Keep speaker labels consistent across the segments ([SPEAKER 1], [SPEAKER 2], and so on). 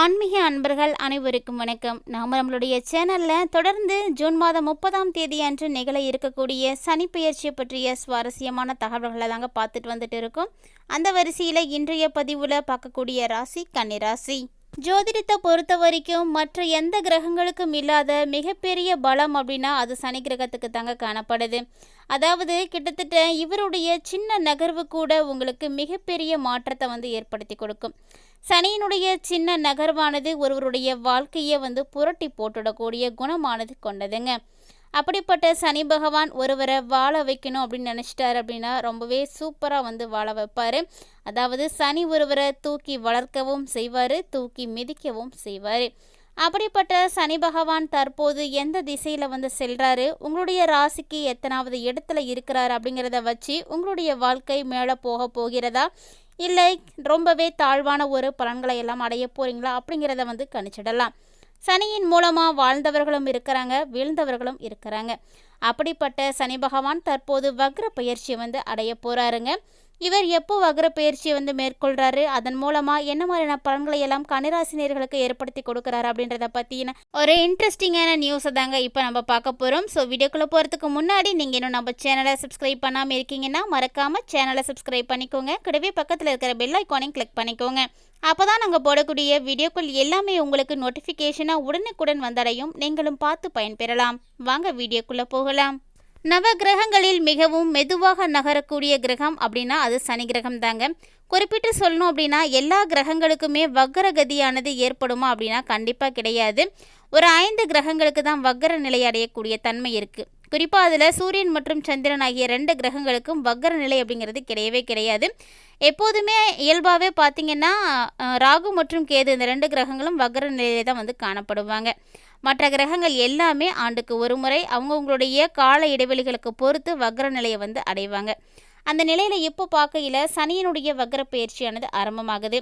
[SPEAKER 1] ஆன்மீக அன்பர்கள் அனைவருக்கும் வணக்கம். நாம் நம்மளுடைய சேனலில் தொடர்ந்து ஜூன் மாதம் முப்பதாம் தேதி அன்று நிகழ இருக்கக்கூடிய சனிப்பெயர்ச்சியை பற்றிய சுவாரஸ்யமான தகவல்களை தாங்க பார்த்துட்டு வந்துட்டு இருக்கோம். அந்த வரிசையில் இன்றைய பதிவில் பார்க்கக்கூடிய ராசி கன்னிராசி. ஜோதிடத்தை பொறுத்த வரைக்கும் மற்ற எந்த கிரகங்களுக்கும் இல்லாத மிகப்பெரிய பலம் அப்படின்னா அது சனி கிரகத்துக்கு தாங்க காணப்படுது. அதாவது கிட்டத்தட்ட இவருடைய சின்ன நகர்வு கூட உங்களுக்கு மிகப்பெரிய மாற்றத்தை வந்து ஏற்படுத்தி கொடுக்கும். சனியினுடைய சின்ன நகர்வானது ஒருவருடைய வாழ்க்கையை வந்து புரட்டி போட்டுடக்கூடிய குணமானது கொண்டதுங்க. அப்படிப்பட்ட சனி பகவான் ஒருவரை வாழ வைக்கணும் அப்படின்னு நினச்சிட்டார் அப்படின்னா ரொம்பவே சூப்பராக வந்து வாழ வைப்பார். அதாவது சனி ஒருவரை தூக்கி வளர்க்கவும் செய்வார் தூக்கி மிதிக்கவும் செய்வார். அப்படிப்பட்ட சனி பகவான் தற்போது எந்த திசையில் வந்து செல்கிறாரு உங்களுடைய ராசிக்கு எத்தனாவது இடத்துல இருக்கிறார் அப்படிங்கிறத வச்சு உங்களுடைய வாழ்க்கை மேலே போக போகிறதா? இல்லை ரொம்பவே தாழ்வான ஒரு பலன்களை எல்லாம் அடைய போகிறீங்களா அப்படிங்கிறத வந்து கணிச்சிடலாம். சனியின் மூலமாக வாழ்ந்தவர்களும் இருக்கிறாங்க வீழ்ந்தவர்களும் இருக்கிறாங்க. அப்படிப்பட்ட சனி பகவான் தற்போது வக்ர பயிற்சியை வந்து அடைய போகிறாருங்க இவர் எப்போ வகர பயிற்சியை வந்து மேற்கொள்கிறாரு அதன் மூலமாக என்ன மாதிரியான பலன்களை எல்லாம் கனிராசினியர்களுக்கு ஏற்படுத்தி கொடுக்குறாரு அப்படின்றத பற்றின ஒரு இன்ட்ரெஸ்டிங்கான நியூஸை தாங்க இப்போ நம்ம பார்க்க போகிறோம் ஸோ வீடியோக்குள்ளே போகிறதுக்கு முன்னாடி நீங்கள் இன்னும் நம்ம சேனலை சப்ஸ்கிரைப் பண்ணாமல் இருக்கீங்கன்னா மறக்காமல் சேனலை சப்ஸ்கிரைப் பண்ணிக்கோங்க. கூடவே பக்கத்தில் இருக்கிற பெல் ஐக்கானையும் கிளிக் பண்ணிக்கோங்க. அப்போ தான் நாங்கள் போடக்கூடிய வீடியோக்கள் எல்லாமே உங்களுக்கு நோட்டிஃபிகேஷனாக உடனுக்குடன் வந்தடையும். நீங்களும் பார்த்து பயன்பெறலாம். வாங்க வீடியோக்குள்ளே போகலாம். நவ கிரகங்களில் மிகவும் மெதுவாக நகரக்கூடிய கிரகம் அப்படின்னா அது சனி கிரகம் தாங்க குறிப்பிட்டு சொல்லணும் அப்படின்னா எல்லா கிரகங்களுக்குமே வக்கரகதியானது ஏற்படுமா அப்படின்னா கண்டிப்பாக கிடையாது. ஒரு ஐந்து கிரகங்களுக்கு தான் வக்கர நிலை அடையக்கூடிய தன்மை இருக்குது குறிப்பாக அதில் சூரியன் மற்றும் சந்திரன் ஆகிய ரெண்டு கிரகங்களுக்கும் வக்கர நிலை அப்படிங்கிறது கிடையவே கிடையாது. எப்போதுமே இயல்பாகவே பார்த்திங்கன்னா ராகு மற்றும் கேது இந்த ரெண்டு கிரகங்களும் வக்கர நிலையில தான் வந்து காணப்படுவாங்க. மற்ற கிரகங்கள் எல்லாமே ஆண்டுக்கு ஒரு முறை அவங்கவுங்களுடைய கால இடைவெளிகளுக்கு பொறுத்து வக்ர நிலையை வந்து அடைவாங்க. அந்த நிலையில் இப்போ பார்க்கையில் சனியினுடைய வக்ர பயிற்சியானது ஆரம்பமாகுது.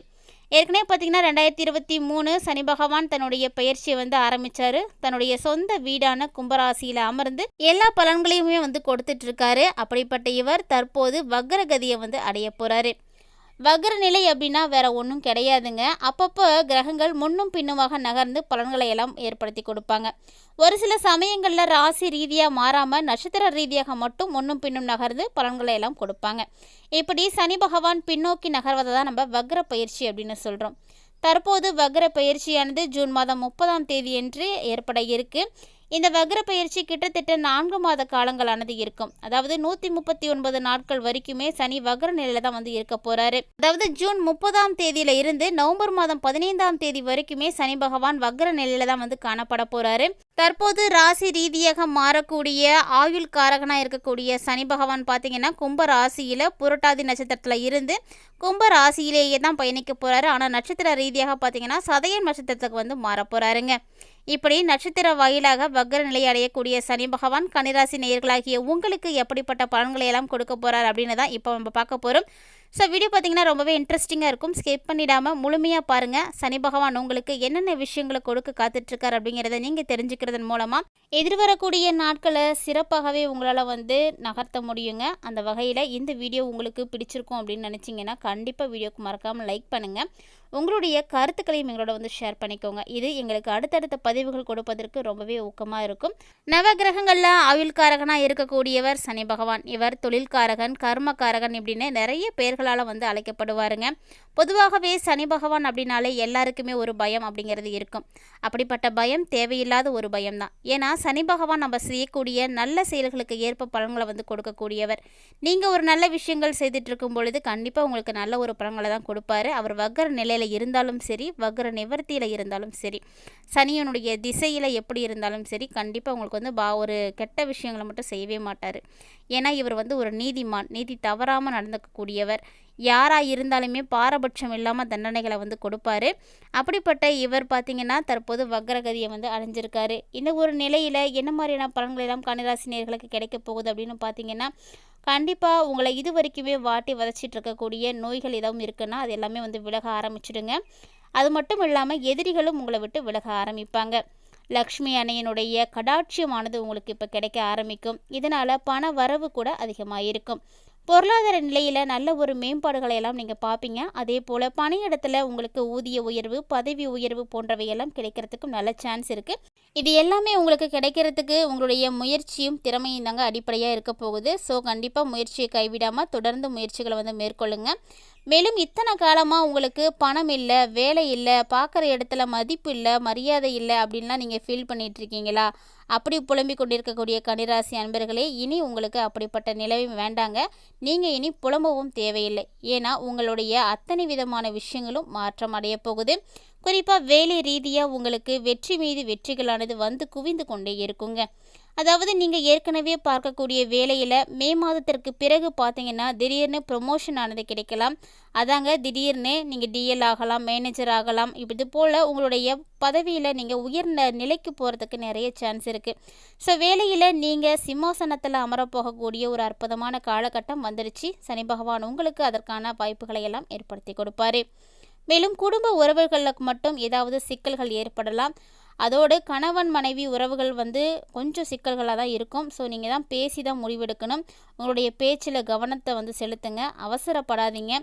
[SPEAKER 1] ஏற்கனவே பார்த்தீங்கன்னா ரெண்டாயிரத்தி இருபத்தி மூணு சனி பகவான் தன்னுடைய பயிற்சியை வந்து ஆரம்பித்தார் தன்னுடைய சொந்த வீடான கும்பராசியில் அமர்ந்து எல்லா பலன்களையுமே வந்து கொடுத்துட்ருக்காரு அப்படிப்பட்ட இவர் தற்போது வக்ரகதியை வந்து அடைய போகிறாரு வக்ர நிலை அப்படின்னா வேற ஒன்றும் கிடையாதுங்க. அப்பப்போ கிரகங்கள் முன்னும் பின்னுமாக நகர்ந்து பலன்களை எல்லாம் ஏற்படுத்தி கொடுப்பாங்க. ஒரு சில சமயங்களில் ராசி ரீதியாக மாறாமல் நட்சத்திர ரீதியாக மட்டும் முன்னும் பின்னும் நகர்ந்து பலன்களை எல்லாம் கொடுப்பாங்க. இப்படி சனி பகவான் பின்னோக்கி நகர்வதை தான் நம்ம வக்ர பயிற்சி அப்படின்னு சொல்கிறோம் தற்போது வக்ர பயிற்சியானது ஜூன் மாதம் முப்பதாம் தேதியன்று ஏற்பட இருக்குது இந்த வக்ர பயிற்சி கிட்டத்தட்ட நான்கு மாத காலங்களானது இருக்கும். அதாவது நூற்றி முப்பத்தி ஒன்பது நாட்கள் வரைக்குமே சனி வக்ர நிலையில தான் வந்து இருக்க போறாரு. அதாவது ஜூன் முப்பதாம் தேதியில இருந்து நவம்பர் மாதம் பதினைந்தாம் தேதி வரைக்குமே சனி பகவான் வக்ர நிலையில தான் வந்து காணப்பட போறாரு. தற்போது ராசி ரீதியாக மாறக்கூடிய ஆயுள் காரகனாக இருக்கக்கூடிய சனி பகவான் பார்த்தீங்கன்னா கும்ப ராசியில் புரட்டாதி நட்சத்திரத்தில் இருந்து கும்ப ராசியிலேயே தான் பயணிக்க போகிறாரு ஆனால் நட்சத்திர ரீதியாக பார்த்தீங்கன்னா சதயன் நட்சத்திரத்துக்கு வந்து மாற போகிறாருங்க இப்படி நட்சத்திர வாயிலாக வக்கர நிலை அடையக்கூடிய சனி பகவான் கன்னிராசி நேயர்களாகிய உங்களுக்கு எப்படிப்பட்ட பலன்களை எல்லாம் கொடுக்க போகிறார் அப்படின்னு தான் இப்போ நம்ம பார்க்க போகிறோம் ஸோ வீடியோ பார்த்தீங்கன்னா ரொம்பவே இன்ட்ரெஸ்டிங்காக இருக்கும். ஸ்கிப் பண்ணிடாமல் முழுமையாக பாருங்கள் சனி பகவான் உங்களுக்கு என்னென்ன விஷயங்களை கொடுக்க காத்துட்ருக்கார் அப்படிங்கிறத நீங்கள் தெரிஞ்சுக்கிறதன் மூலமாக எதிர்வரக்கூடிய நாட்களை சிறப்பாகவே உங்களால் வந்து நகர்த்த முடியுங்க. அந்த வகையில் இந்த வீடியோ உங்களுக்கு பிடிச்சிருக்கும் அப்படின்னு நினச்சிங்கன்னா கண்டிப்பாக வீடியோக்கு மறக்காமல் லைக் பண்ணுங்கள் உங்களுடைய கருத்துக்களையும் எங்களோட வந்து ஷேர் பண்ணிக்கோங்க. இது எங்களுக்கு அடுத்தடுத்த பதிவுகள் கொடுப்பதற்கு ரொம்பவே ஊக்கமாக இருக்கும். நவகிரகங்களில் ஆயுள்காரகனாக இருக்கக்கூடியவர் சனி பகவான். இவர் தொழில்காரகன் கர்மக்காரகன் இப்படின்னு நிறைய பேர்களால் வந்து அழைக்கப்படுவாருங்க. பொதுவாகவே சனி பகவான் அப்படின்னாலே எல்லாருக்குமே ஒரு பயம் அப்படிங்கிறது இருக்கும். அப்படிப்பட்ட பயம் தேவையில்லாத ஒரு பயம் தான். ஏன்னா சனி பகவான் நம்ம செய்யக்கூடிய நல்ல செயல்களுக்கு ஏற்ப பலன்களை வந்து கொடுக்கக்கூடியவர். நீங்கள் ஒரு நல்ல விஷயங்கள் செய்துட்டு இருக்கும் பொழுது கண்டிப்பாக உங்களுக்கு நல்ல ஒரு பலன்களை தான் கொடுப்பாரு. அவர் வக்கர நிலையில் இருந்தாலும் சரி வக்ர நிவர்த்தியில் இருந்தாலும் சரி சனியனுடைய திசையில் எப்படி இருந்தாலும் சரி கண்டிப்பாக உங்களுக்கு வந்து பா ஒரு கெட்ட விஷயங்களை மட்டும் செய்யவே மாட்டார். ஏன்னா இவர் வந்து ஒரு நீதிமான் நீதி தவறாமல் நடந்துக்கக்கூடியவர். யாராக இருந்தாலுமே பாரபட்சம் இல்லாமல் தண்டனைகளை வந்து கொடுப்பாரு. அப்படிப்பட்ட இவர் பார்த்திங்கன்னா தற்போது வக்ரகதியை வந்து அடைஞ்சிருக்காரு. இந்த ஒரு நிலையில் என்ன மாதிரியான பலன்கள் எல்லாம் கன்னிராசினியர்களுக்கு கிடைக்க போகுது அப்படின்னு பார்த்திங்கன்னா கண்டிப்பாக உங்களை இது வரைக்குமே வாட்டி வதச்சிட்டு இருக்கக்கூடிய நோய்கள் எதுவும் இருக்குன்னா அது எல்லாமே வந்து விலக ஆரம்பிச்சிடுங்க. அது மட்டும் இல்லாமல் எதிரிகளும் உங்களை விட்டு விலக ஆரம்பிப்பாங்க. லக்ஷ்மி அன்னையனுடைய கடாட்சியமானது உங்களுக்கு இப்போ கிடைக்க ஆரம்பிக்கும். இதனால் பண வரவு கூட அதிகமாக இருக்கும் பொருளாதார நிலையில் நல்ல ஒரு மேம்பாடுகளை எல்லாம் நீங்கள் பார்ப்பீங்க அதே போல் பணியிடத்தில் உங்களுக்கு ஊதிய உயர்வு பதவி உயர்வு போன்றவையெல்லாம் கிடைக்கிறதுக்கும் நல்ல சான்ஸ் இருக்குது இது எல்லாமே உங்களுக்கு கிடைக்கிறதுக்கு உங்களுடைய முயற்சியும் திறமையும் தாங்க அடிப்படையாக இருக்க போகுது. ஸோ கண்டிப்பாக முயற்சியை கைவிடாமல் தொடர்ந்து முயற்சிகளை வந்து மேற்கொள்ளுங்க. மேலும் இத்தனை காலமாக உங்களுக்கு பணம் இல்லை வேலை இல்லை பார்க்குற இடத்துல மதிப்பு இல்லை மரியாதை இல்லை அப்படின்லாம் நீங்கள் ஃபீல் பண்ணிகிட்ருக்கீங்களா அப்படி புலம்பிக் கொண்டிருக்கக்கூடிய கனிராசி அன்பர்களே இனி உங்களுக்கு அப்படிப்பட்ட நிலவும் வேண்டாங்க. நீங்கள் இனி புலம்பவும் தேவையில்லை. ஏன்னா உங்களுடைய அத்தனை விதமான விஷயங்களும் மாற்றம் அடைய போகுது. குறிப்பாக வேலை ரீதியாக உங்களுக்கு வெற்றி மீது வெற்றிகளானது வந்து குவிந்து கொண்டே இருக்குங்க. அதாவது நீங்கள் ஏற்கனவே பார்க்கக்கூடிய வேலையில் மே மாதத்திற்கு பிறகு பார்த்தீங்கன்னா திடீர்னு ப்ரொமோஷன் ஆனது கிடைக்கலாம். அதாங்க திடீர்னு நீங்கள் டிஎல் ஆகலாம் மேனேஜர் ஆகலாம். இது போல் உங்களுடைய பதவியில் நீங்கள் உயர்ந்த நிலைக்கு போகிறதுக்கு நிறைய சான்ஸ் இருக்குது ஸோ வேலையில் நீங்கள் சிம்மாசனத்தில் அமரப்போகக்கூடிய ஒரு அற்புதமான காலகட்டம் வந்துருச்சு. சனி பகவான் உங்களுக்கு அதற்கான வாய்ப்புகளை எல்லாம் ஏற்படுத்தி கொடுப்பாரு. மேலும் குடும்ப உறவுகளுக்கு மட்டும் ஏதாவது சிக்கல்கள் ஏற்படலாம். அதோடு கணவன் மனைவி உறவுகள் வந்து கொஞ்சம் சிக்கல்களாக தான் இருக்கும். ஸோ நீங்கள் தான் பேசி தான் முடிவெடுக்கணும். உங்களுடைய பேச்சில் கவனத்தை வந்து செலுத்துங்க. அவசரப்படாதீங்க.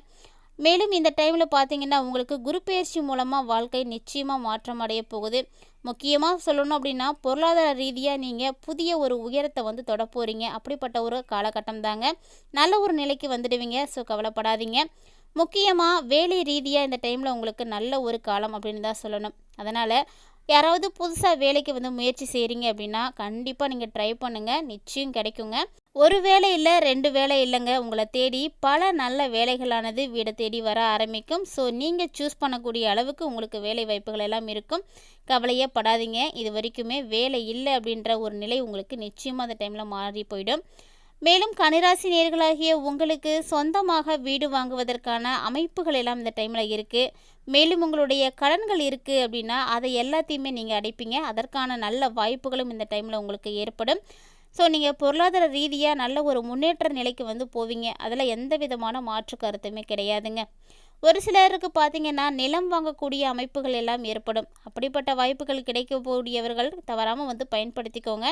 [SPEAKER 1] மேலும் இந்த டைமில் பார்த்தீங்கன்னா உங்களுக்கு குரு பயிற்சி மூலமாக வாழ்க்கை நிச்சயமாக மாற்றம் அடைய போகுது. முக்கியமாக சொல்லணும் அப்படின்னா பொருளாதார ரீதியாக நீங்கள் புதிய ஒரு உயரத்தை வந்து தொட போகிறீங்க அப்படிப்பட்ட ஒரு காலகட்டம் தாங்க நல்ல ஒரு நிலைக்கு வந்துடுவீங்க. ஸோ கவலைப்படாதீங்க. முக்கியமாக வேலை ரீதியாக இந்த டைமில் உங்களுக்கு நல்ல ஒரு காலம் அப்படின்னு தான் சொல்லணும். அதனால் யாராவது புதுசாக வேலைக்கு வந்து முயற்சி செய்கிறீங்க அப்படின்னா கண்டிப்பாக நீங்கள் ட்ரை பண்ணுங்கள் நிச்சயம் கிடைக்குங்க. ஒரு வேலை இல்லை ரெண்டு வேலை இல்லைங்க. உங்களை தேடி பல நல்ல வேலைகளானது வீடை தேடி வர ஆரம்பிக்கும். ஸோ நீங்கள் சூஸ் பண்ணக்கூடிய அளவுக்கு உங்களுக்கு வேலை வாய்ப்புகள் எல்லாம் இருக்கும். கவலையே படாதீங்க. இது வரைக்குமே வேலை இல்லை அப்படின்ற ஒரு நிலை உங்களுக்கு நிச்சயமாக அந்த டைமில் மாறி போயிடும். மேலும் கனிராசி நேர்களாகிய உங்களுக்கு சொந்தமாக வீடு வாங்குவதற்கான அமைப்புகள் எல்லாம் இந்த டைமில் இருக்குது மேலும் உங்களுடைய கடன்கள் இருக்குது அப்படின்னா அதை எல்லாத்தையுமே நீங்கள் அடைப்பீங்க. அதற்கான நல்ல வாய்ப்புகளும் இந்த டைமில் உங்களுக்கு ஏற்படும். ஸோ நீங்கள் பொருளாதார ரீதியாக நல்ல ஒரு முன்னேற்ற நிலைக்கு வந்து போவீங்க. அதில் எந்த விதமான மாற்று கருத்துமே கிடையாதுங்க. ஒரு சிலருக்கு பார்த்தீங்கன்னா நிலம் வாங்கக்கூடிய அமைப்புகள் எல்லாம் ஏற்படும். அப்படிப்பட்ட வாய்ப்புகள் கிடைக்கக்கூடியவர்கள் தவறாமல் வந்து பயன்படுத்திக்கோங்க.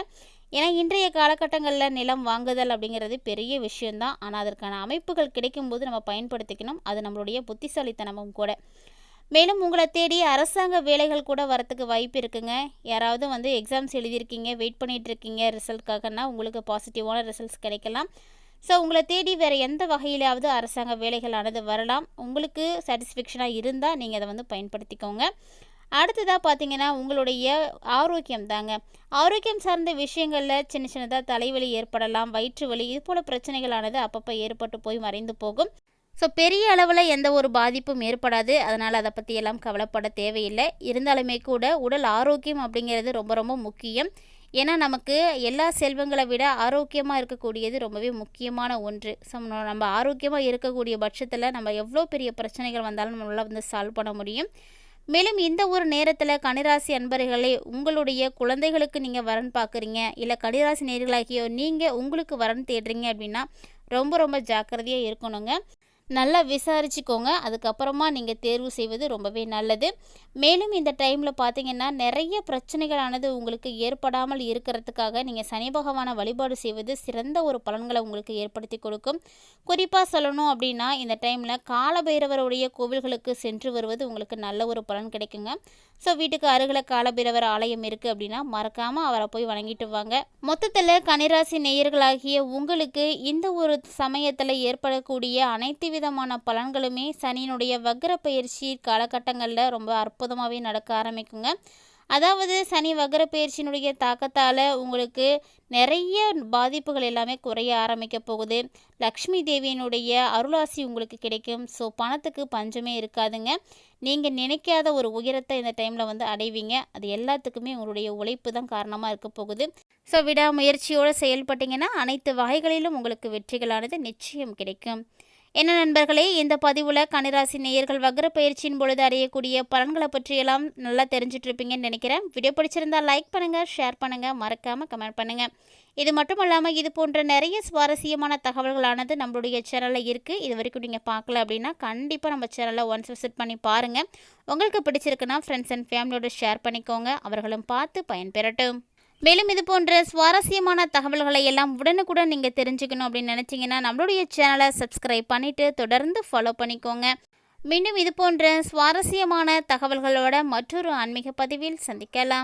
[SPEAKER 1] ஏன்னா இன்றைய காலகட்டங்களில் நிலம் வாங்குதல் அப்படிங்கிறது பெரிய விஷயந்தான் ஆனால் அதற்கான அமைப்புகள் கிடைக்கும்போது நம்ம பயன்படுத்திக்கணும். அது நம்மளுடைய புத்திசாலித்தனமும் கூட. மேலும் உங்களை தேடி அரசாங்க வேலைகள் கூட வரத்துக்கு வாய்ப்பு இருக்குங்க. யாராவது வந்து எக்ஸாம்ஸ் எழுதியிருக்கீங்க வெயிட் பண்ணிகிட்டு இருக்கீங்க ரிசல்ட்காகனா உங்களுக்கு பாசிட்டிவான ரிசல்ட்ஸ் கிடைக்கலாம். ஸோ உங்களை தேடி வேறு எந்த வகையிலாவது அரசாங்க வேலைகளானது வரலாம். உங்களுக்கு சாட்டிஸ்ஃபேக்ஷனாக இருந்தால் நீங்கள் அதை வந்து பயன்படுத்திக்கோங்க. அடுத்ததாக பார்த்தீங்கன்னா உங்களுடைய ஆரோக்கியம் தாங்க. ஆரோக்கியம் சார்ந்த விஷயங்களில் சின்ன சின்னதாக தலைவலி ஏற்படலாம் வயிற்று வலி இது போல் பிரச்சனைகளானது அப்பப்போ ஏற்பட்டு போய் மறைந்து போகும். ஸோ பெரிய அளவில் எந்த ஒரு பாதிப்பும் ஏற்படாது. அதனால் அதை பற்றி எல்லாம் கவலைப்பட தேவையில்லை. இருந்தாலுமே கூட உடல் ஆரோக்கியம் அப்படிங்கிறது ரொம்ப ரொம்ப முக்கியம். ஏன்னா நமக்கு எல்லா செல்வங்களை விட ஆரோக்கியமாக இருக்கக்கூடியது ரொம்பவே முக்கியமான ஒன்று. ஸோ நம்ம ஆரோக்கியமாக இருக்கக்கூடிய பட்சத்தில் நம்ம எவ்வளோ பெரிய பிரச்சனைகள் வந்தாலும் நம்மளால் வந்து சால்வ் பண்ண முடியும். மேலும் இந்த ஒரு நேரத்தில் கனிராசி அன்பர்களே உங்களுடைய குழந்தைகளுக்கு நீங்கள் வரன் பார்க்குறீங்க இல்லை கனிராசி நேர்களாகியோ நீங்கள் உங்களுக்கு வரன் தேடுறீங்க அப்படின்னா ரொம்ப ரொம்ப ஜாக்கிரதையாக இருக்கணுங்க. நல்லா விசாரிச்சுக்கோங்க. அதுக்கப்புறமா நீங்கள் தேர்வு செய்வது ரொம்பவே நல்லது. மேலும் இந்த டைமில் பார்த்தீங்கன்னா நிறைய பிரச்சனைகளானது உங்களுக்கு ஏற்படாமல் இருக்கிறதுக்காக நீங்கள் சனி பகவானை வழிபாடு செய்வது சிறந்த ஒரு பலன்களை உங்களுக்கு ஏற்படுத்தி கொடுக்கும். குறிப்பாக சொல்லணும் அப்படின்னா இந்த டைமில் காலபைரவருடைய கோவில்களுக்கு சென்று வருவது உங்களுக்கு நல்ல ஒரு பலன் கிடைக்குங்க. ஸோ வீட்டுக்கு அருகில் காலபிரவர் ஆலயம் இருக்குது அப்படின்னா மறக்காமல் அவரை போய் வணங்கிட்டு வாங்க. மொத்தத்தில் கனிராசி நேயர்களாகிய உங்களுக்கு இந்த ஒரு சமயத்தில் ஏற்படக்கூடிய அனைத்து விதமான பலன்களுமே சனியினுடைய வக்ர பயிற்சி காலகட்டங்களில் ரொம்ப அற்புதமாகவே நடக்க ஆரம்பிக்குங்க. அதாவது சனி வகர பயிற்சியினுடைய தாக்கத்தால் உங்களுக்கு நிறைய பாதிப்புகள் எல்லாமே குறைய ஆரம்பிக்க போகுது. லக்ஷ்மி தேவியினுடைய அருளாசி உங்களுக்கு கிடைக்கும். ஸோ பணத்துக்கு பஞ்சமே இருக்காதுங்க. நீங்கள் நினைக்காத ஒரு உயரத்தை இந்த டைமில் வந்து அடைவீங்க. அது எல்லாத்துக்குமே உங்களுடைய உழைப்பு தான் காரணமாக இருக்க போகுது. ஸோ விடாமுயற்சியோடு செயல்பட்டீங்கன்னா அனைத்து வகைகளிலும் உங்களுக்கு வெற்றிகளானது நிச்சயம் கிடைக்கும். என்ன நண்பர்களே இந்த பதிவில் கனிராசி நேயர்கள் வக்ர பயிற்சியின் பொழுது அறியக்கூடிய பலன்களை பற்றியெல்லாம் நல்லா தெரிஞ்சிட்ருப்பீங்கன்னு நினைக்கிறேன். வீடியோ பிடிச்சிருந்தால் லைக் பண்ணுங்கள் ஷேர் பண்ணுங்கள் மறக்காமல் கமெண்ட் பண்ணுங்கள் இது மட்டும் இல்லாமல் இது போன்ற நிறைய சுவாரஸ்யமான தகவல்களானது நம்மளுடைய சேனலில் இருக்குது இது வரைக்கும் நீங்கள் பார்க்கல அப்படின்னா கண்டிப்பாக நம்ம சேனலை ஒன்ஸ் விசிட் பண்ணி பாருங்கள் உங்களுக்கு பிடிச்சிருக்குன்னா ஃப்ரெண்ட்ஸ் அண்ட் ஃபேமிலியோட ஷேர் பண்ணிக்கோங்க. அவர்களும் பார்த்து பயன்பெறட்டும். மேலும் இது போன்ற சுவாரஸ்யமான தகவல்களை எல்லாம் உடனுக்குடன் நீங்கள் தெரிஞ்சுக்கணும் அப்படின்னு நினச்சிங்கன்னா நம்மளுடைய சேனலை சப்ஸ்கிரைப் பண்ணிவிட்டு தொடர்ந்து ஃபாலோ பண்ணிக்கோங்க. மீண்டும் இது போன்ற சுவாரஸ்யமான தகவல்களோட மற்றொரு ஆன்மீக பதிவில் சந்திக்கலாம்.